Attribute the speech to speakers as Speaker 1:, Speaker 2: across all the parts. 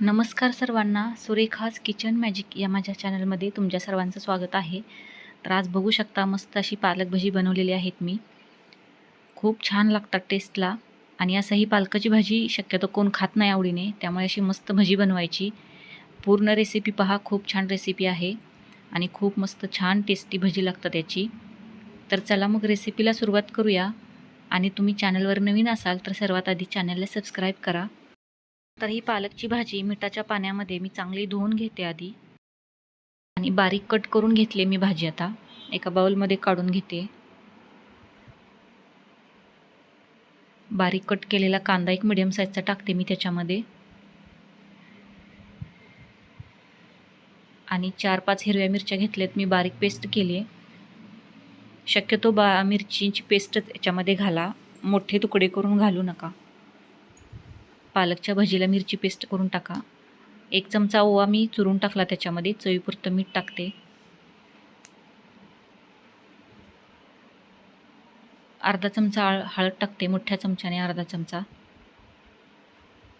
Speaker 1: नमस्कार सर्वांना. Surekha's kitchen magic या माझ्या चॅनलमध्ये तुमच्या सर्वांचं स्वागत आहे. तर आज बघू शकता मस्त अशी पालक भजी बनवलेली आहेत मी. खूप छान लागतात टेस्टला आणि असं ही पालकाची भाजी शक्यतो कोण खात नाही आवडीने त्यामुळे अशी मस्त भजी बनवायची. पूर्ण रेसिपी पहा खूप छान रेसिपी आहे. आणि खूप मस्त छान टेस्टी भजी लागतात याची. तर चला मग रेसिपीला सुरुवात करूया. आणि तुम्ही चॅनलवर नवीन असाल तर सर्वात आधी चॅनलला सबस्क्राईब करा. तर ही पालकची भाजी मिठाच्या पाण्यामध्ये मी चांगली धुवून घेते आधी. आणि बारीक कट करून घेतली मी भाजी आता. एका बाउलमध्ये काढून घेते. बारीक कट केलेला कांदा एक मिडियम साईजचा टाकते मी त्याच्यामध्ये. आणि चार पाच हिरव्या मिरच्या घेतल्यात मी बारीक पेस्ट केली. आहे शक्यतो बा मिरचीची पेस्ट याच्यामध्ये घाला. मोठे तुकडे करून घालू नका. पालकच्या भजीला मिरची पेस्ट करून टाका. एक चमचा ओवा मी चुरून टाकला त्याच्यामध्ये चवीपुरतं मीठ टाकते. अर्धा चमचा हळद टाकते मोठ्या चमच्याने अर्धा चमचा.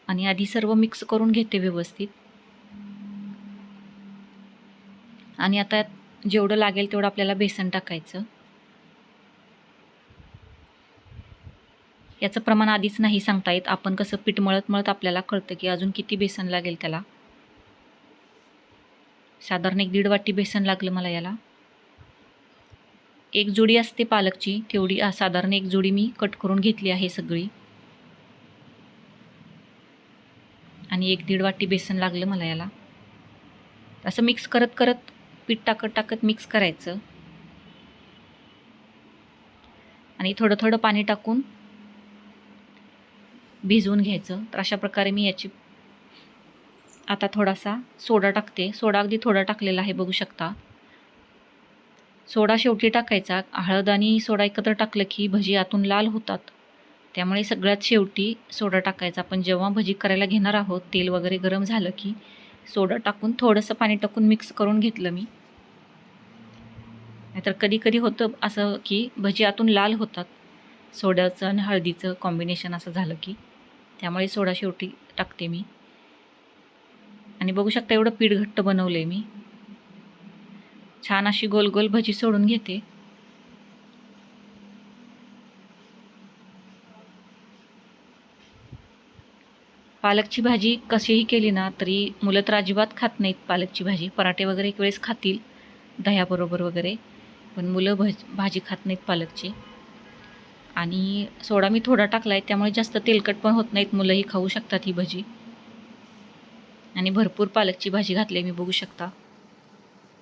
Speaker 1: आणि आधी सर्व मिक्स करून घेते व्यवस्थित. आणि आता जेवढं लागेल तेवढं आपल्याला बेसन टाकायचं. याचं प्रमाण आधीच नाही सांगता येत आपण कसं पीठ मळत मळत आपल्याला कळतं की अजून किती बेसन लागेल त्याला. साधारण एक दीड वाटी बेसन लागलं मला याला. एक जोडी असते पालकची तेवढी साधारण एक जोडी मी कट करून घेतली आहे सगळी. आणि एक दीड वाटी बेसन लागलं मला याला. असं मिक्स करत करत पीठ टाकत टाकत मिक्स करायचं. आणि थोडं थोडं पाणी टाकून भिजवून घ्यायचं. तर अशा प्रकारे मी याची आता थोडासा सोडा टाकते. सोडा अगदी थोडा टाकलेला आहे बघू शकता. सोडा शेवटी टाकायचा. हळद आणि सोडा एकत्र टाकलं की भजी आतून लाल होतात. त्यामुळे सगळ्यात शेवटी सोडा टाकायचा. आपण जेव्हा भजी करायला घेणार आहोत तेल वगैरे गरम झालं की सोडा टाकून थोडंसं पाणी टाकून मिक्स करून घेतलं मी. नाहीतर कधी कधी होतं असं की भजी आतून लाल होतात. सोड्याचं आणि हळदीचं कॉम्बिनेशन असं झालं की. त्यामुळे सोडा शेवटी टाकते मी. आणि बघू शकता एवढं पीठ घट्ट बनवलं आहे मी. छान अशी गोल गोल भजी सोडून घेते. पालकची भाजी कशीही केली ना तरी मुलं तर अजिबात खात नाहीत पालकची भाजी. पराठे वगैरे एक वेळेस खातील दह्याबरोबर वगैरे. पण मुलं भज भाजी खात नाहीत पालकची. आणि सोडा मी थोडा टाकला आहे त्यामुळे जास्त तेलकट पण होत नाहीत. मुलंही खाऊ शकतात ही भजी. आणि भरपूर पालकची भाजी घातली मी बघू शकता.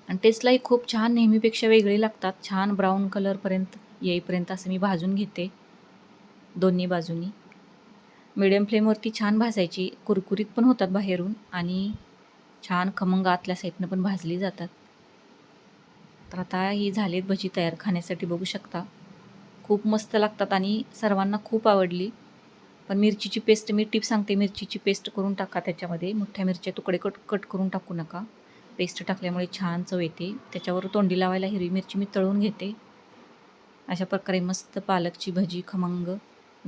Speaker 1: आणि टेस्टलाही खूप छान नेहमीपेक्षा वेगळी लागतात. छान ब्राऊन कलरपर्यंत येईपर्यंत असं मी भाजून घेते. दोन्ही बाजूनी. मिडियम फ्लेमवरती छान भाजायची. कुरकुरीत पण होतात बाहेरून आणि छान खमंग आतल्या साईडनं पण भाजली जातात. तर आता ही झालीत भजी तयार खाण्यासाठी बघू शकता. खूप मस्त लागतात आणि सर्वांना खूप आवडली. पण मिरचीची पेस्ट मी टिप सांगते मिरचीची पेस्ट करून टाका त्याच्यामध्ये. मोठ्या मिरच्या तुकडे कट कट करून टाकू नका. पेस्ट टाकल्यामुळे छान चव येते. त्याच्यावर तोंडी लावायला हिरवी मिरची मी तळून घेते. अशा प्रकारे मस्त पालकची भजी खमंग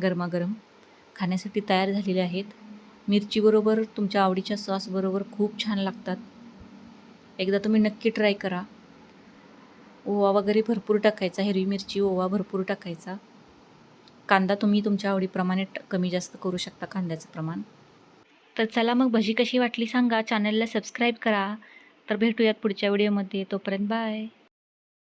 Speaker 1: गरमागरम खाण्यासाठी तयार झालेले आहेत. मिरचीबरोबर तुमच्या आवडीच्या सॉसबरोबर खूप छान लागतात. एकदा तुम्ही नक्की ट्राय करा. ओवा वगैरे भरपूर टाकायचा हिरवी मिरची ओवा भरपूर टाकायचा. कांदा तुम्ही तुमच्या आवडीप्रमाणे कमी जास्त करू शकता कांद्याचं प्रमाण. तर चला मग भजी कशी वाटली सांगा. चॅनलला सबस्क्राईब करा. तर भेटूयात पुढच्या व्हिडिओमध्ये तोपर्यंत बाय